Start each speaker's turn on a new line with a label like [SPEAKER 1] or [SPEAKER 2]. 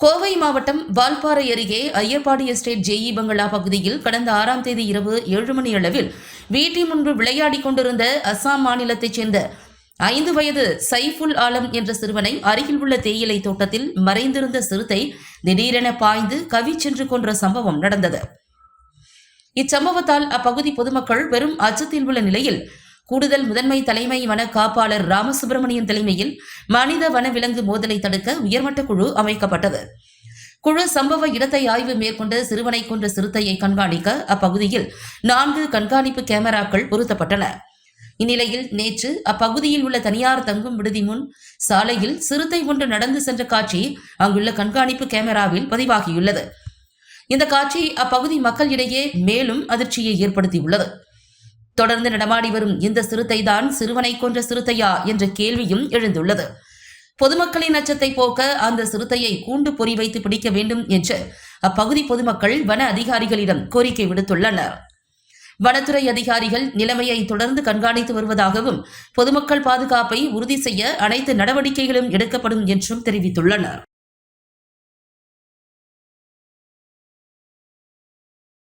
[SPEAKER 1] கோவை மாவட்டம் வால்பாறை அருகே ஐயப்பாடி estate JE பங்களா பகுதியில் கடந்த ஆறாம் தேதி இரவு ஏழு மணி அளவில் வீட்டின் முன்பு விளையாடிக் கொண்டிருந்த அஸ்ஸாம் மாநிலத்தைச் சேர்ந்த ஐந்து வயது சைஃபுல் ஆலம் என்ற சிறுவனை அருகில் உள்ள தேயிலை தோட்டத்தில் மறைந்திருந்த சிறுத்தை திடீரென பாய்ந்து கவி சென்று கொன்ற சம்பவம் நடந்தது. இச்சம்பவத்தால் அப்பகுதி பொதுமக்கள் பெரும் அச்சத்தில் உள்ள நிலையில் கூடுதல் முதன்மை தலைமை வன காப்பாளர் ராமசுப்பிரமணியன் தலைமையில் மனித வனவிலங்கு மோதலை தடுக்க உயர்மட்ட குழு அமைக்கப்பட்டது. குழு சம்பவ இடத்தை ஆய்வு மேற்கொண்டு சிறுவனை கொன்ற சிறுத்தையை கண்காணிக்க அப்பகுதியில் நான்கு கண்காணிப்பு கேமராக்கள் பொருத்தப்பட்டன. இந்நிலையில் நேற்று அப்பகுதியில் உள்ள தனியார் தங்கும் விடுதி முன் சாலையில் சிறுத்தை ஒன்று நடந்து சென்ற காட்சி அங்குள்ள கண்காணிப்பு கேமராவில் பதிவாகியுள்ளது. இந்த காட்சி அப்பகுதி மக்களிடையே மேலும் அதிர்ச்சியை ஏற்படுத்தியுள்ளது. தொடர்ந்து நடமாடி வரும் இந்த சிறுத்தை தான் சிறுவனை கொன்ற சிறுத்தையா என்ற கேள்வியும் எழுந்துள்ளது. பொதுமக்களின் அச்சத்தை போக்க அந்த சிறுத்தையை கூண்டு பொறி வைத்து பிடிக்க வேண்டும் என்று அப்பகுதி பொதுமக்கள் வன அதிகாரிகளிடம் கோரிக்கை விடுத்துள்ளனர். வனத்துறை அதிகாரிகள் நிலைமையை தொடர்ந்து கண்காணித்து வருவதாகவும் பொதுமக்கள் பாதுகாப்பை உறுதி செய்ய அனைத்து நடவடிக்கைகளும் எடுக்கப்படும் என்றும் தெரிவித்துள்ளனர்.